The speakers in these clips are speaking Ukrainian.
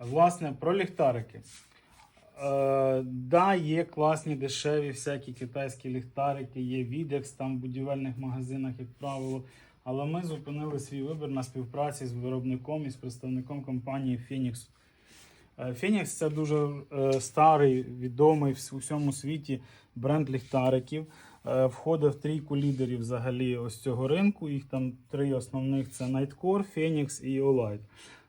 Власне, про ліхтарики. Е, да, є класні дешеві всякі китайські ліхтарики, є Videx там в будівельних магазинах, як правило. Але ми зупинили свій вибір на співпраці з виробником і з представником компанії Phoenix. Е, Phoenix це дуже е, старий, відомий в усьому світі бренд ліхтариків. Е, Входить в трійку лідерів взагалі ось цього ринку. Їх там три основних: це Nightcore, Phoenix і Olight.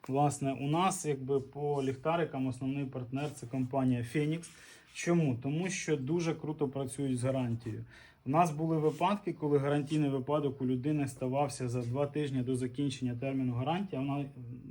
Власне, у нас якби по ліхтарикам основний партнер це компанія Phoenix. Чому? Тому що дуже круто працюють з гарантією. У нас були випадки, коли гарантійний випадок у людини ставався за два тижні до закінчення терміну гарантії, а вона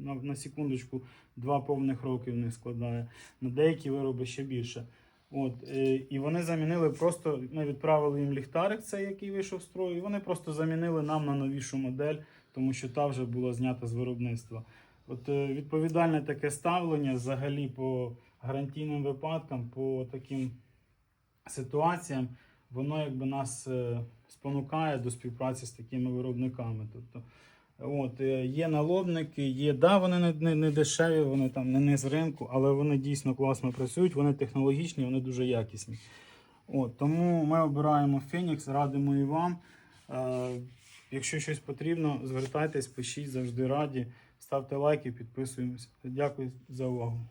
на, на секундочку два повних роки в них складає, на деякі вироби ще більше. От, е, і вони замінили просто, ми відправили їм ліхтарик, цей, який вийшов з строю, і вони просто замінили нам на новішу модель, тому що та вже була знята з виробництва. От е, відповідальне таке ставлення взагалі по гарантійним випадкам, по таким ситуаціям, воно якби нас е, спонукає до співпраці з такими виробниками. Тобто, от, е, є налобники, є, да, вони не, не, не дешеві, вони там не, не з ринку, але вони дійсно класно працюють, вони технологічні, вони дуже якісні. От, тому ми обираємо Phoenix, радимо і вам. Е, якщо щось потрібно, звертайтесь, пишіть, завжди раді. Ставте лайки, підписуємося. Дякую за увагу.